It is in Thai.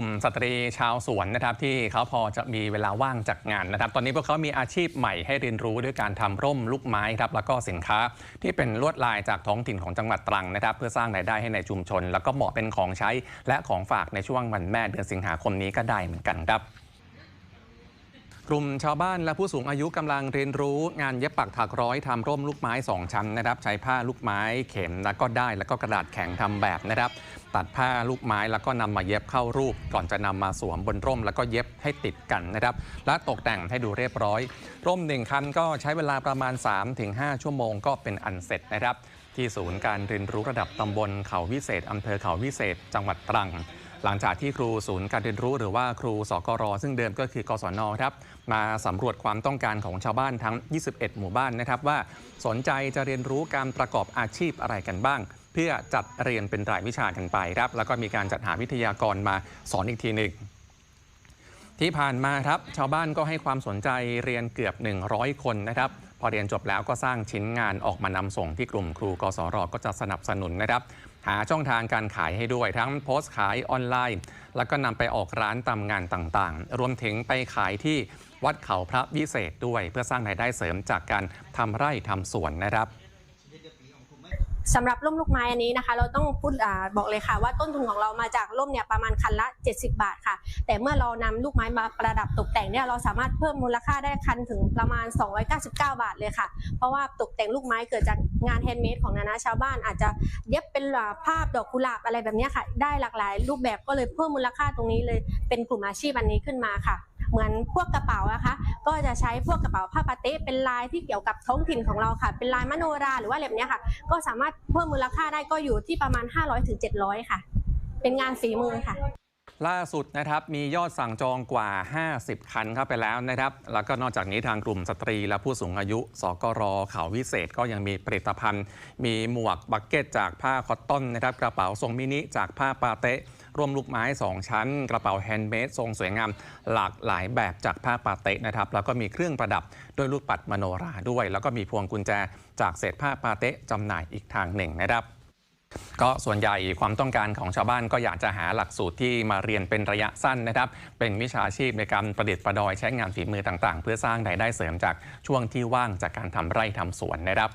ลุ่มสตรีชาวสวนนะครับที่เขาพอจะมีเวลาว่างจากงานนะครับ ตอนนี้พวกเขามีอาชีพใหม่ให้เรียนรู้ด้วยการทำร่มลูกไม้ครับแล้วก็สินค้าที่เป็นลวดลายจากท้องถิ่นของจังหวัดตรังนะครับ เพื่อสร้างรายได้ให้ในชุมชน แล้วก็เหมาะเป็นของใช้และของฝากในช่วงวันแม่เดือนสิงหาคมนี้ก็ได้เหมือนกันครับ กลุ่มชาวบ้านและผู้สูงอายุกำลังเรียนรู้งานเย็บปักถักร้อยทำร่มลูกไม้ 2 ชั้นนะครับ ใช้ผ้าลูกไม้เข็มแล้วก็ได้แล้วก็กระดาษแข็งทำแบบนะครับ ตัดผ้าลูกไม้แล้วก็นำมาเย็บเข้ารูป ก่อนจะนำมาสวมบนร่ม แล้วก็เย็บให้ติดกันนะครับ และตกแต่งให้ดูเรียบร้อย ร่มหนึ่งคันก็ใช้เวลาประมาณ 3-5 ชั่วโมงก็เป็นอันเสร็จนะครับ ที่ศูนย์การเรียนรู้ระดับตำบลเขาวิเศษอำเภอเขาวิเศษ จังหวัดตรัง หลังจากที่ครูศูนย์การเรียนรู้หรือว่าครูสกรซึ่งเดิมก็คือกศนครับมาสำรวจความต้องการของชาวบ้านทั้ง 21 หมู่บ้านนะครับว่าสนใจจะเรียนรู้การประกอบอาชีพอะไรกันบ้าง เพื่อจัดเรียนเป็นรายวิชากันไปครับแล้วก็มีการจัดหาวิทยากรมาสอนอีกทีหนึ่ง ที่ผ่านมาครับชาวบ้านก็ให้ความสนใจเรียนเกือบ 100 คนนะครับพอเรียนจบแล้วก็สร้างชิ้นงานออกมานำส่งที่กลุ่มครูกศรก็จะสนับสนุนนะครับ หาช่องทางการขายให้ด้วย ทั้งโพสต์ขายออนไลน์ แล้วก็นำไปออกร้านตามงานต่างๆ รวมถึงไปขายที่วัดเขาพระวิเศษด้วย เพื่อสร้างรายได้เสริมจากการทำไร่ทำสวนนะครับ สำหรับร่มลูกไม้อันนี้นะคะ เราต้องพูดอบอกเลยค่ะ ว่าต้นทุนของเรามาจากร่มเนี่ยประมาณคันละ 70 บาทค่ะ แต่เมื่อเรานำลูกไม้มาประดับตกแต่งเนี่ยเราสามารถเพิ่มมูลค่าได้คันถึงประมาณ 299 บาทเลยค่ะ เพราะว่าตกแต่งลูกไม้เกิดจากงานแฮนด์เมดของนานาชาวบ้าน อาจจะเย็บเป็นภาพดอกกุหลาบอะไรแบบนี้ค่ะ ได้หลากหลายรูปแบบก็เลยเพิ่มมูลค่าตรงนี้เลยเป็นกลุ่มอาชีพอันนี้ขึ้นมาค่ะ เหมือนพวกกระเป๋านะคะ ก็จะใช้พวกกระเป๋าผ้าปาเต้เป็นลายที่เกี่ยวกับท้องถิ่นของเราค่ะ เป็นลายมโนราหรือว่าแบบเนี้ยค่ะ ก็สามารถเพิ่มมูลค่าได้ก็อยู่ที่ประมาณ 500-700ถึง700ค่ะ เป็นงานฝีมือค่ะล่าสุดนะครับมียอดสั่งจองกว่า 50 คันเข้าไปแล้วนะครับ แล้วก็นอกจากนี้ทางกลุ่มสตรีและผู้สูงอายุ สกรเขาวิเศษก็ยังมีผลิตภัณฑ์ มีหมวกบักเก็ตจากผ้าคอตตอนนะครับกระเป๋าทรงมินิจากผ้าปาเตะ ร่วมลูกไม้ 2 ชั้น กระเป๋าแฮนด์เมดทรงสวยงามหลากหลายแบบจากผ้าปาเตะนะครับ แล้วก็มีเครื่องประดับด้วยลูกปัดมโนราด้วย แล้วก็มีพวงกุญแจจากเศษผ้าปาเตะจำหน่ายอีกทางหนึ่งนะครับก็ส่วนใหญ่ความต้องการของชาวบ้านก็อยากจะหาหลักสูตรที่มาเรียนเป็นระยะสั้นนะครับ เป็นวิชาชีพในการประดิษฐ์ประดอยใช้งานฝีมือต่างๆ เพื่อสร้างรายได้เสริมจากช่วงที่ว่างจากการทำไร่ทำสวนนะครับ